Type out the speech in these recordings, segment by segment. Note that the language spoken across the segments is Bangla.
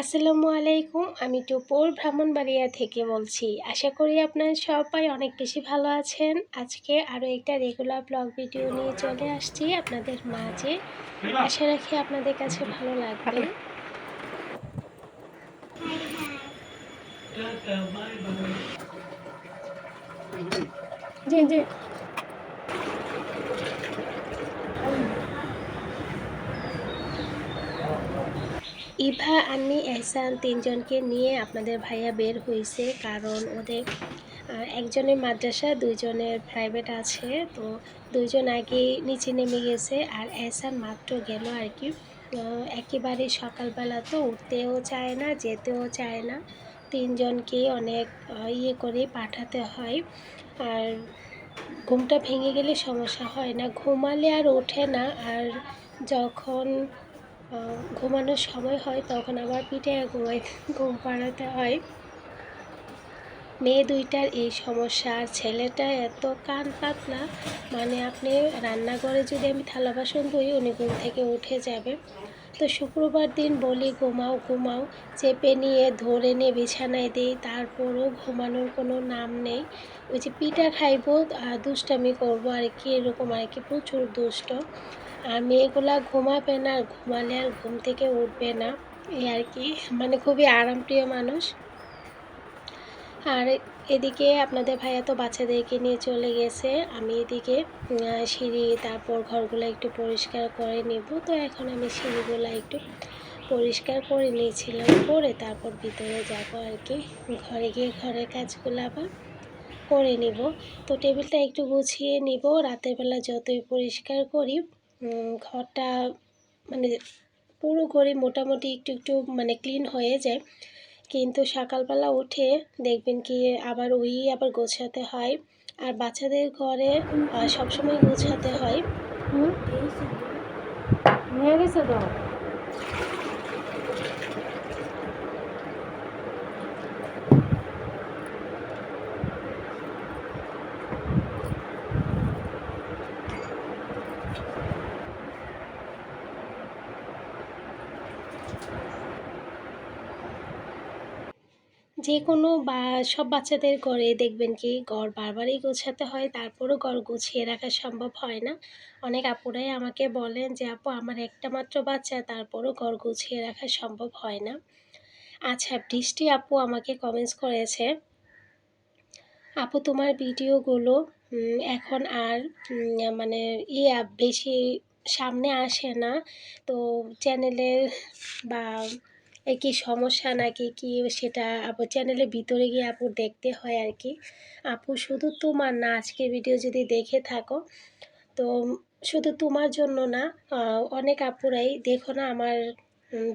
আসসালামু আলাইকুম, আমি টুপুর ব্রাহ্মণবাড়িয়া থেকে বলছি। আশা করি আপনারা সবাই অনেক বেশি ভালো আছেন। আজকে আরও একটা রেগুলার ব্লগ ভিডিও নিয়ে চলে আসছি আপনাদের মাঝে। আশা রাখি আপনাদের কাছে ভালো লাগবে। জি জি। ইভা, আমি, এহসান তিনজনকে নিয়ে আপনাদের ভাইয়া বের হয়েছে, কারণ ওদের একজনের মাদ্রাসা দুইজনের প্রাইভেট আছে, তো দুইজন আগে নিচে নেমে গেছে, আর এহসান মাত্র গেল আর কি। একেবারে সকালবেলা তো উঠতেও চায় না, যেতেও চায় না। তিনজনকেই অনেক ইয়ে করে পাঠাতে হয়, আর ঘুমটা ভেঙে গেলে সমস্যা হয় না। ঘুমালে আর ওঠে না, আর যখন ঘুমানোর সময় হয়, তখন আবার পিঠে ঘুমাই, ঘুম পাড়াতে হয়। মেয়ে দুইটার এই সমস্যা, আর ছেলেটা এত কান পাতলা মানে আপনি রান্নাঘরে যদি আমি থালা বাসন ধুই, উনি ঘুম থেকে উঠে যাবে। তো শুক্রবার দিন বলি, ঘুমাও ঘুমাও, চেপে নিয়ে, ধরে নিয়ে বিছানায় দিই, তারপরও ঘুমানোর কোনো নাম নেই। ওই যে পিঠা খাইবো দুষ্টামি করব, আর কি এরকম আর কি প্রচুর দুষ্ট। আর মেয়েগুলা ঘুমাবে না আর ঘুমালে আর ঘুম থেকে উঠবে না। এই আর কি মানে খুবই আরামপ্রিয় মানুষ। আর এদিকে আপনাদের ভাইয়া তো বাচ্চাদেরকে নিয়ে চলে গেছে। আমি এদিকে সিঁড়ি, তারপর ঘরগুলো একটু পরিষ্কার করে নেব। তো এখন আমি সিঁড়িগুলো একটু পরিষ্কার করে নিয়েছিলাম, করে তারপর ভিতরে যাব আর কি। ঘরে গিয়ে ঘরের কাজগুলো আবার করে নিব। তো টেবিলটা একটু গুছিয়ে নিব, রাতের বেলা যতই পরিষ্কার করি ঘরটা মানে পুরো ঘরে মোটামুটি একটু একটু মানে ক্লিন হয়ে যায়। কিন্তু সকালবেলা উঠে দেখবেন কি আবার ওই আবার গোছাতে হয়। আর বাচ্চাদের ঘরে সবসময় গোছাতে হয়। নিয়ে গেছে তো? যে কোনো বা সব বাচ্চাদের ঘরে দেখবেন কি ঘর বারবারই গোছাতে হয়, তারপরও ঘর গুছিয়ে রাখা সম্ভব হয় না। অনেক আপুরাই আমাকে বলেন যে, আপু, আমার একটা মাত্র বাচ্চা, তারপরও ঘর গুছিয়ে রাখা সম্ভব হয় না। আচ্ছা বৃষ্টি আপু আমাকে কমেন্টস করেছে, আপু, তোমার ভিডিওগুলো এখন আর মানে ইয়ে বেশি সামনে আসে না। তো চ্যানেলের বা কি সমস্যা নাকি কি সেটা আপু চ্যানেলের ভিতরে গিয়ে আপু দেখতে হয় আর কি। আপু শুধু তোমার না আজকের ভিডিও যদি দেখে থাকো, তো শুধু তোমার জন্য না অনেক আপুরাই দেখো না আমার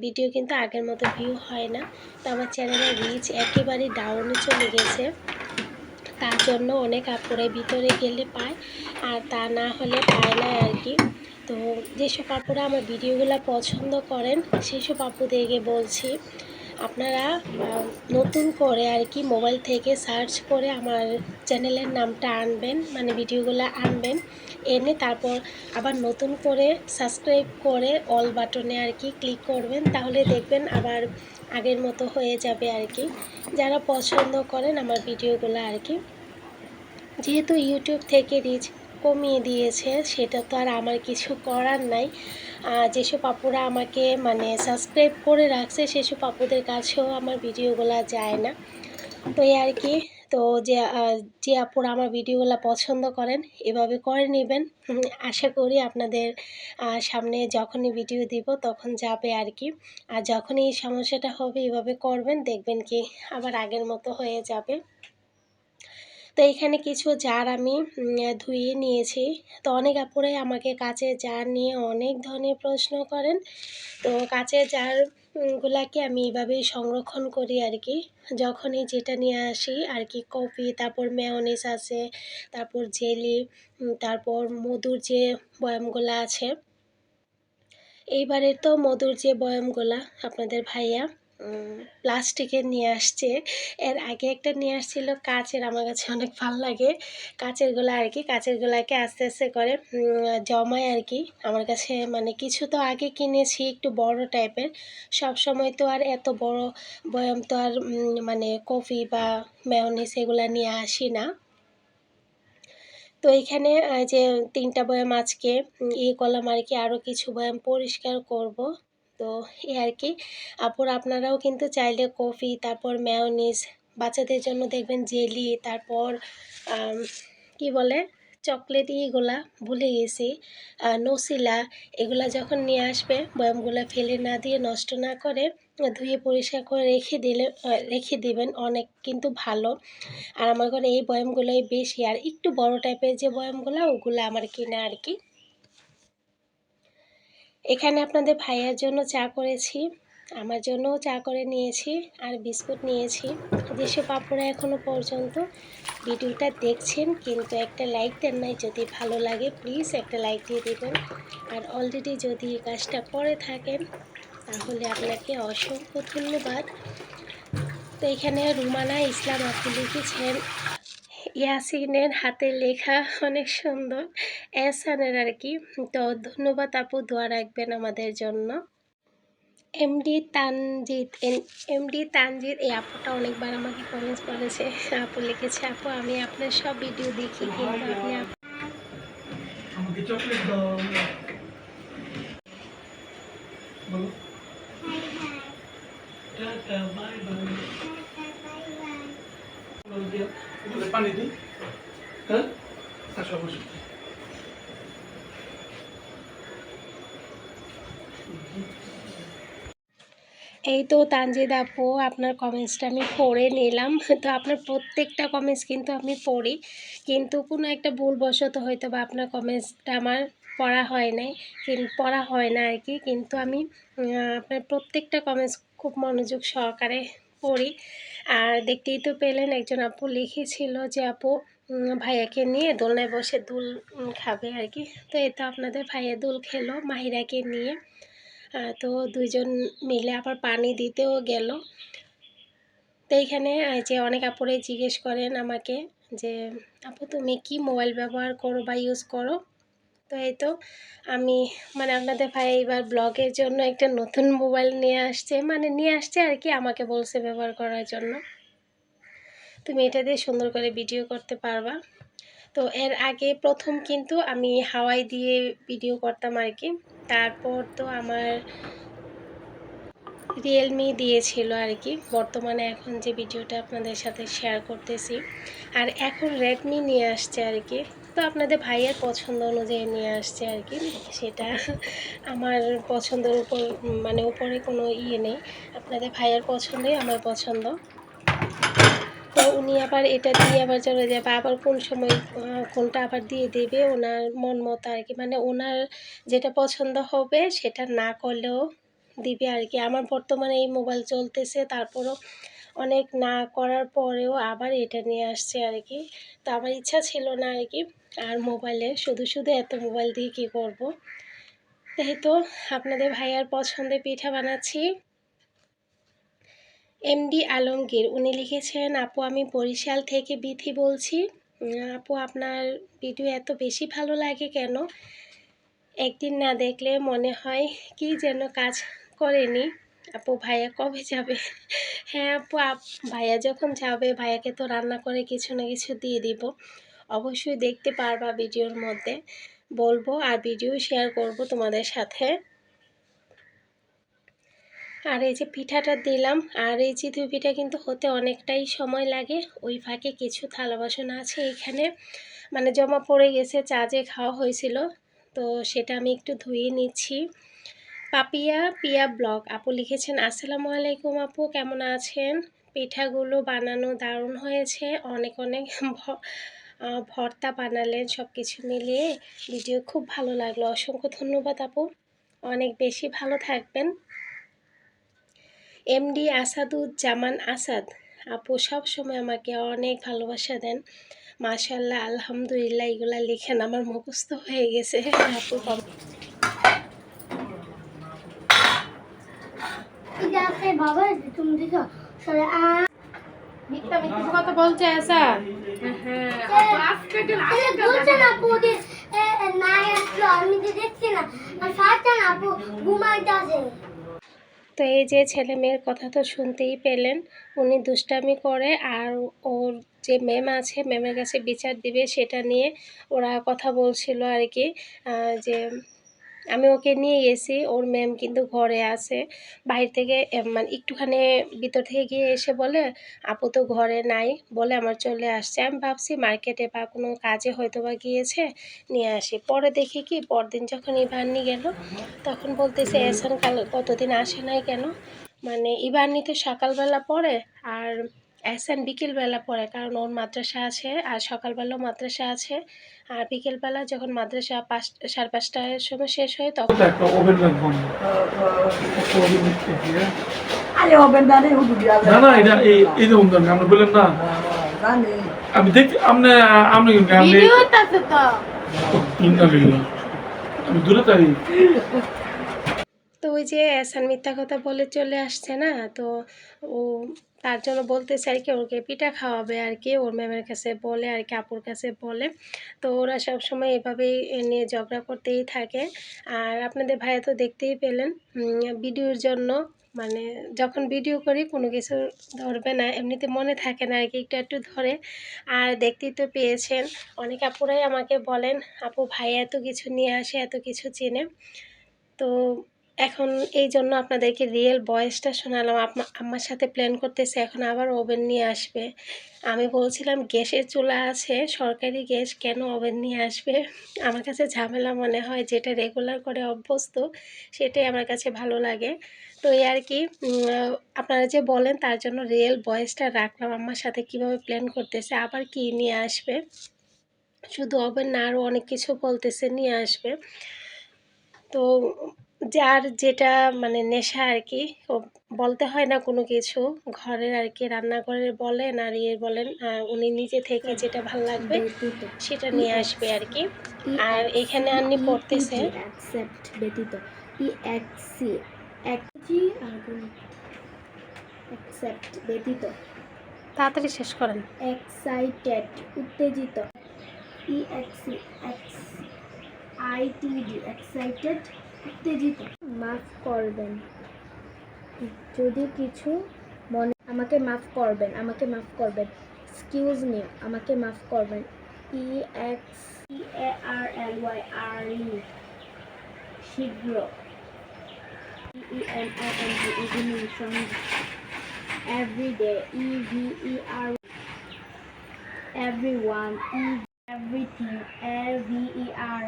ভিডিও কিন্তু আগের মতো ভিউ হয় না। তো আমার চ্যানেলের রিচ একেবারেই ডাউনে চলে গেছে। তার জন্য অনেক আপুরাই ভিতরে গেলে পায়, আর তা না হলে পায় না আর কি। তো যেসব আপুরা আমার ভিডিওগুলো পছন্দ করেন, সেসব আপুদেরকে বলছি, আপনারা নতুন করে আর কি মোবাইল থেকে সার্চ করে আমার চ্যানেলের নামটা আনবেন মানে ভিডিওগুলো আনবেন, এনে তারপর আবার নতুন করে সাবস্ক্রাইব করে অল বাটনে আর কি ক্লিক করবেন, তাহলে দেখবেন আবার আগের মতো হয়ে যাবে আর কি। যারা পছন্দ করেন আমার ভিডিওগুলো আর কি। যেহেতু ইউটিউব থেকে রিচ কমিয়ে দিয়েছে, সেটা তো আর আমার কিছু করার নাই। যেসব আপুরা আমাকে মানে সাবস্ক্রাইব করে রাখছে, সেসব আপুদের কাছেও আমার ভিডিওগুলো যায় না। তো এই আর কি, তো যে যে আপুরা আমার ভিডিওগুলো পছন্দ করেন, এভাবে করে নেবেন। আশা করি আপনাদের সামনে যখনই ভিডিও দিব, তখন যাবে আর কি। আর যখনই এই সমস্যাটা হবে, এভাবে করবেন, দেখবেন কি আবার আগের মতো হয়ে যাবে। তো এখানে কিছু জার আমি ধুয়ে নিয়েছি। তো অনেক আপুরাই আমাকে কাচের জার নিয়ে অনেক ধরনের প্রশ্ন করেন। তো কাচের জার গুলাকে আমি এভাবেই সংরক্ষণ করি আর কি। যখনই যেটা নিয়ে আসি আর কি, কফি, তারপর মেয়নিস আছে, তারপর জেলি তারপর মধুর যে বয়ামগুলো আছে। এইবারে তো মধুর যে বয়ামগুলা, আপনাদের ভাইয়া। প্লাস্টিকের নিয়ে আসছে। এর আগে একটা নিয়ে আসছিল কাচের আমার কাছে অনেক ভালো লাগে। কাচেরগুলো আর কি কাচেরগুলোকে আস্তে আস্তে করে জমায় আর কি। আমার কাছে মানে কিছু তো আগে কিনেছি একটু বড় টাইপের। সব সময় তো আর এত বড় বয়াম তো আর মানে কফি বা মেয়নিস এগুলা নিয়ে আসি না। তো এখানে যে তিনটা বয়াম আজকে উম, ইয়ে করলাম আর কি আরও কিছু বয়াম পরিষ্কার করব। তো এই আর কি। আপুর আপনারাও কিন্তু চাইলে কফি, তারপর মেয়নিস বাচ্চাদের জন্য দেখবেন জেলি তারপর কি বলে চকলেট ইগুলা ভুলে গেছি। নসিলা এগুলা যখন নিয়ে আসবে, বয়ামগুলো ফেলে না দিয়ে নষ্ট না করে ধুয়ে পরিষ্কার করে রেখে দিলে রেখে দিবেন, অনেক কিন্তু ভালো। আর আমার ঘরে এই বয়ামগুলোই বেশি। আর একটু বড় টাইপের যে বয়ামগুলো, ওগুলো আমার কিনা আর কি। এখানে আপনাদের ভাইয়ার জন্য চা করেছি, আমার জন্যও চা করে নিয়েছি আর বিস্কুট নিয়েছি। যেসব আপুরা এখনও পর্যন্ত ভিডিওটা দেখছেন, কিন্তু একটা লাইক দেন নাই, যদি ভালো লাগে প্লিজ একটা লাইক দিয়ে দেবেন। আর অলরেডি যদি এই কাজটা করে থাকেন, তাহলে আপনাকে অসংখ্য ধন্যবাদ। তো এখানে রুমানা ইসলাম আপু লিখেছেন ইয়াসিনের হাতে লেখা অনেক সুন্দর। এসানের আর কি তো ধন্যবাদ আপু দোয়া রাখবেন আমাদের জন্য। এমডি তানজিৎ এমডি তানজিৎ এই আপুটা অনেকবার আমাকে কমেন্টস করেছে আপু লিখেছে আপু আমি আপনার সব ভিডিও দেখি কিন্তু আপনি আমাকে চকলেট দাও বলো টাটা বাই বাই বলো হ্যাঁ? এই তো তানজিদ আপু, আপনার কমেন্টসটা আমি পড়ে নিলাম। তো আপনার প্রত্যেকটা কমেন্টস কিন্তু আমি পড়ি। কিন্তু কোনো একটা ভুলবশত হয়তো বা আপনার কমেন্টসটা আমার পড়া হয় নাই। পড়া হয় না আর কি। কিন্তু আমি আপনার প্রত্যেকটা কমেন্টস খুব মনোযোগ সহকারে পড়ি। আর দেখতেই তো পেলেন একজন আপু লিখেছিল যে, আপু ভাইয়াকে নিয়ে দোলনায় বসে দুল খাবে আর কি। তো এই তো আপনাদের ভাইয়া দুল খেলো, মাহিরাকে নিয়ে। তো দুইজন মিলে আবার পানি দিতেও গেল। তো এইখানে যে অনেক আপুরাই জিজ্ঞেস করেন আমাকে যে, আপু, তুমি কি মোবাইল ব্যবহার করো বা ইউজ করো? তো এই তো আমি মানে আপনাদের ভাই এবার ব্লগের জন্য একটা নতুন মোবাইল নিয়ে আসছে মানে নিয়ে আসছে আর কি আমাকে বলছে ব্যবহার করার জন্য। তুমি এটা দিয়ে সুন্দর করে ভিডিও করতে পারবা। তো এর আগে প্রথম কিন্তু আমি হাওয়াই দিয়ে ভিডিও করতাম আর কি। তারপর তো আমার রিয়েলমি দিয়েছিল আর কি। বর্তমানে এখন যে ভিডিওটা আপনাদের সাথে শেয়ার করতেছি। আর এখন রেডমি নিয়ে আসছে আর কি। তো আপনাদের ভাইয়ের পছন্দ অনুযায়ী নিয়ে আসছে আর কি, সেটা আমার পছন্দের উপর মানে উপরে কোনো ইয়ে নেই। আপনাদের ভাইয়ের পছন্দই আমার পছন্দ। তো উনি আবার এটা দিয়ে আবার চলে যাবে, আবার কোন সময় কোনটা আবার দিয়ে দেবে, ওনার মন মতো আর কি। মানে ওনার যেটা পছন্দ হবে সেটা না করলেও দিবে আর কি। আমার বর্তমানে এই মোবাইল চলতেছে, তারপরও অনেক না করার পরেও আবার এটা নিয়ে আসছে আর কি। তো আমার ইচ্ছা ছিল না আর কি, আর মোবাইলে শুধু শুধু এত মোবাইল দিয়ে কী করব। তাই তো আপনাদের ভাইয়ার পছন্দের পিঠা বানাচ্ছি। এমডি আলমগীর, উনি লিখেছেন, আপু, আমি বরিশাল থেকে বিথি বলছি। আপু, আপনার ভিডিও এত বেশি ভালো লাগে কেন? একদিন না দেখলে মনে হয় কি যেন কাজ করেনি। আপু, ভাইয়া কবে যাবে? হ্যাঁ আপু, আপ- ভাইয়া যখন যাবে, ভাইয়াকে তো রান্না করে কিছু না কিছু দিয়ে দিব। অবশ্যই দেখতে পারবা ভিডিওর মধ্যে। বলব আর ভিডিও শেয়ার করব তোমাদের সাথে। আর এই যে পিঠাটা দিলাম, আর এই চিতই পিঠা কিন্তু হতে অনেকটাই সময় লাগে। ওই ফাঁকে কিছু থালা বাসন আছে এখানে। মানে জমা পড়ে গেছে, চা যে খাওয়া হয়েছিল, তো সেটা আমি একটু ধুয়ে নিচ্ছি। পাপিয়া পিয়া ব্লগ। আপু লিখেছেন, আসসালামু আলাইকুম আপু, কেমন আছেন? পিঠাগুলো বানানো দারুণ হয়েছে। অনেক অনেক ভর্তা বানালেন সব কিছু মিলিয়ে। ভিডিও খুব ভালো লাগল। অসংখ্য ধন্যবাদ আপু। অনেক বেশি ভালো থাকবেন। এমডি আসাদুজ্জামান আসাদ, আপু সব সময় আমাকে অনেক ভালোবাসা দেন। মাশাল্লাহ আলহামদুলিল্লাহ, এগুলা লিখেন, আমার মুখস্থ হয়ে গেছে। আপু বাবা তুমি দেখো সরে আ মিথ্যা মিথ্যা কথা বলছে এসা। তাহলে বলছে না আপু ওদের এ, এ, নাই আসলো আমি তো দেখছি না। আর সাথে না আপু ঘুমাইতে তো এই যে ছেলে মেয়ের কথা তো শুনতেই পেলেন উনি দুষ্টামি করে আর ওর যে ম্যাম আছে ম্যামের কাছে বিচার দিবে সেটা নিয়ে ওরা কথা বলছিল আর কি যে আমি ওকে নিয়ে গেছি, ওর ম্যাম কিন্তু ঘরে আছে। বাইরে থেকে মানে একটুখানি ভিতর থেকে গিয়ে এসে বলে, আপু তো ঘরে নাই। বলে আমার চলে আসছে। আমি ভাবছি মার্কেটে বা কোনো কাজে হয়তো বা গিয়েছে, নিয়ে আসি। পরে দেখি কি, পরদিন যখন ইভান্নি গেল, তখন বলতেছে এসান কাল কতদিন আসে নাই কেন? মানে ইভান্নি তো সকালবেলা পড়ে, আর এহসান বিকেলবেলা পড়ে কারণ ওর মাদ্রাসা আছে আর সকালবেলাও মাদ্রাসা আছে। আর বিকেলবেলা যখন মাদ্রাসা পাঁচ সাড়ে পাঁচটার সময় শেষ হয় তখন একটা ওভেন রাখব আমি দেখি আপনি আপনি আমি দূরে তাই তো ওই যে এসান মিথ্যা কথা বলে চলে আসছে না তো ও তার জন্য বলতেছে আর কি, ওকে পিঠা খাওয়াবে আর কি, ওর ম্যামের কাছে বলে আর কি, আপুর কাছে বলে। তো ওরা সব সময় এভাবেই নিয়ে ঝগড়া করতেই থাকে। আর আপনাদের ভাইয়া তো দেখতেই পেলেন ভিডিওর জন্য মানে যখন ভিডিও করি কোনো কিছু ধরবে না, এমনিতে মনে থাকে না আর কি, একটু একটু ধরে। আর দেখতেই তো পেয়েছেন, অনেক আপুরাই আমাকে বলেন, আপু ভাই এত কিছু নিয়ে আসে, এত কিছু চেনে। তো এখন এই জন্য আপনাদেরকে রিয়েল বয়েসটা শোনালাম। আমার সাথে প্ল্যান করতেছে, এখন আবার ওভেন নিয়ে আসবে। আমি বলছিলাম, গ্যাসের চুলা আছে, সরকারি গ্যাস, কেন ওভেন নিয়ে আসবে? আমার কাছে ঝামেলা মনে হয়, যেটা রেগুলার করে অভ্যস্ত, সেটাই আমার কাছে ভালো লাগে। তো এই আর কি আপনারা যে বলেন, তার জন্য রিয়েল বয়েসটা রাখলাম আমার সাথে, কীভাবে প্ল্যান করতেছে, আবার কি নিয়ে আসবে? শুধু ওভেন না আরও অনেক কিছু বলতেছে, নিয়ে আসবে। তো যার যেটা মানে নেশা আর কি ও বলতে হয় না কোনো কিছু। ঘরের আর কি রান্নাঘরের বলেন আর ইয়ে বলেন উনি নিজে থেকে যেটা ভালো লাগবে সেটা নিয়ে আসবে আর কি আর এখানে আন্নি পড়তেছে। অ্যাকসেপ্ট ব্যতীত। ই এক্সি একজি আর অ্যাকসেপ্ট ব্যতীত। তাড়াতাড়ি শেষ করেন। এক্সাইটেড উত্তেজিত। ই এক্সি এক্স আইটিডি এক্সাইটেড উত্তেজিত মাফ করবেন। যদি কিছু মনে আমাকে মাফ করবেন, আমাকে মাফ করবেন। এক্সকিউজ মি আমাকে মাফ করবেন। E X E A R L Y R U শীঘ্র। E M I N G evening Sandhya everyday E V E R everyone E everything V E R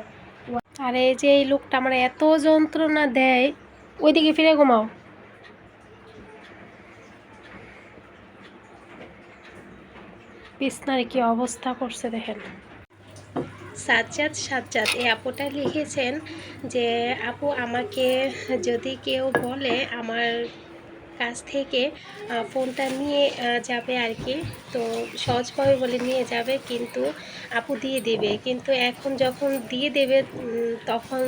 আর এই যে এই লোকটা আমার এত যন্ত্রণা দেয়, ওইদিকে ফিরে ঘুমাও। বিছনার কি অবস্থা করছে দেখেন। সাজ্জাদ সাজ্জাদ, এই আপুটা লিখেছেন যে, আপু, আমাকে যদি কেউ বলে আমার কাছ থেকে ফোনটা নিয়ে যাবে আর কি। তো সহজভাবে বলে নিয়ে যাবে, কিন্তু আপু দিয়ে দেবে। কিন্তু এখন যখন দিয়ে দেবে তখন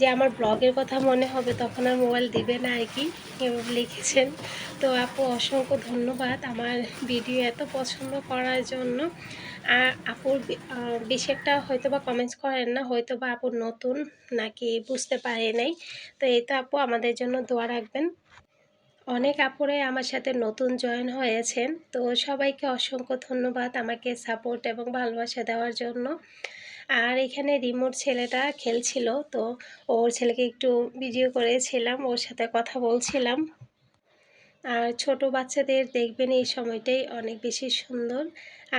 যে আমার ব্লগের কথা মনে হবে, তখন আর মোবাইল দেবে না আর কি, এভাবে লিখেছেন। তো আপু, অসংখ্য ধন্যবাদ আমার ভিডিও এত পছন্দ করার জন্য। আর আপুর বেশি একটা হয়তো বা কমেন্টস করেন না হয়তো বা আপুর নতুন, নাকি বুঝতে পারে নাই। তো এই তো আপু, আমাদের জন্য দোয়া রাখবেন। অনেক আপুরাই আমার সাথে নতুন জয়েন হয়েছেন। তো সবাইকে অসংখ্য ধন্যবাদ আমাকে সাপোর্ট এবং ভালোবাসা দেওয়ার জন্য। আর এখানে রিমোট ছেলেটা খেলছিল, তো ওর ছেলেকে একটু ভিডিও করেছিলাম, ওর সাথে কথা বলছিলাম। আর ছোট বাচ্চাদের দেখবেন এই সময়টাই অনেক বেশি সুন্দর।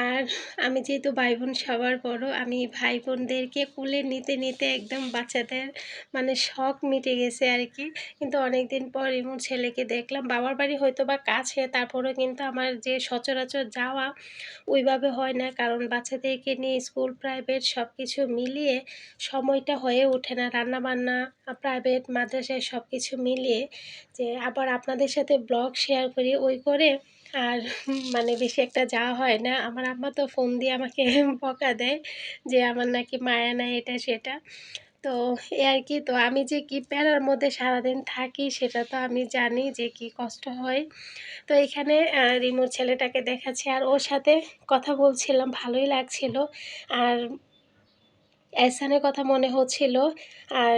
আর আমি যেহেতু ভাই বোন সবার বড়, আমি ভাই বোনদেরকে কোলে নিতে নিতে একদম বাচ্চাদের মানে শখ মিটে গেছে আর কি কিন্তু অনেক দিন পর রিমোট ছেলেকে দেখলাম, বাবার বাড়ি হয়তো বা কাছে, তারপরেও কিন্তু আমার যে সচরাচর যাওয়া ওইভাবে হয় না। কারণ বাচ্চাদেরকে নিয়ে স্কুল, প্রাইভেট সব কিছু মিলিয়ে সময়টা হয়ে ওঠে না। রান্নাবান্না, প্রাইভেট, মাদ্রাসায় সব কিছু মিলিয়ে যে আবার আপনাদের সাথে ব্লগ শেয়ার করি, ওই করে আর মানে বেশি একটা যাওয়া হয় না। আমার আম্মা তো ফোন দিয়ে আমাকে বকা দেয় যে আমার নাকি মায়া নাই এটা সেটা। তো এ আর কি, তো আমি যে কি প্যারার মধ্যে সারাদিন থাকি সেটা তো আমি জানি যে কি কষ্ট হয়। তো এখানে রিমোর ছেলেটাকে দেখাচ্ছি। আর ওর সাথে কথা বলছিলাম, ভালোই লাগছিল। আর এহসানের কথা মনে হচ্ছিল। আর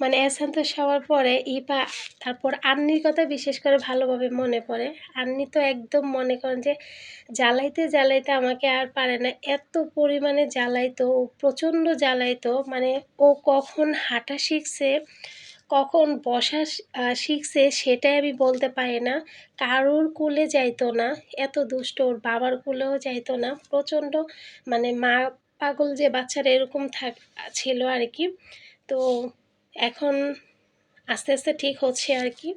মানে এহসান তো সবার পরে ইপা, তারপর আন্নির কথা বিশেষ করে ভালোভাবে মনে পড়ে। আন্নি তো একদম মনে করেন যে, জ্বালাইতে জ্বালাইতে আমাকে আর পারে না। এত পরিমাণে জ্বালাইতো ও প্রচণ্ড জ্বালাইতো। মানে ও কখন হাঁটা শিখছে, কখন বসা শিখছে সেটাই আমি বলতে পারি না। কারোর কুলে যাইতো না। এত দুষ্ট, ওর বাবার কুলেও যাইতো না। প্রচণ্ড মানে মা পাগল যে বাচ্চারা এরকম থাক, ছিল আর কি। তো এখন আস্তে আস্তে ঠিক হচ্ছে আর কি।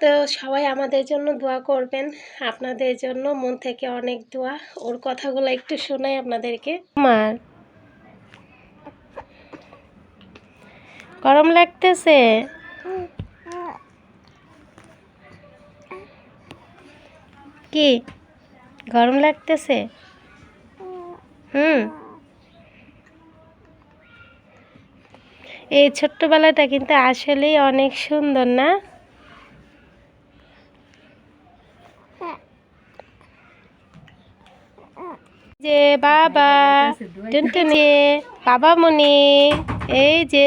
তো সবাই আমাদের জন্য দোয়া করবেন। আপনাদের জন্য মন থেকে অনেক দোয়া। ওর কথাগুলো একটু শোনাই আপনাদেরকে। মার গরম লাগতেছে। কি? গরম লাগতেছে? হুম। এই ছোট্টবেলাটা কিন্তু আসলেই অনেক সুন্দর না? যে বাবা টুনটুনি বাবা মনি এই যে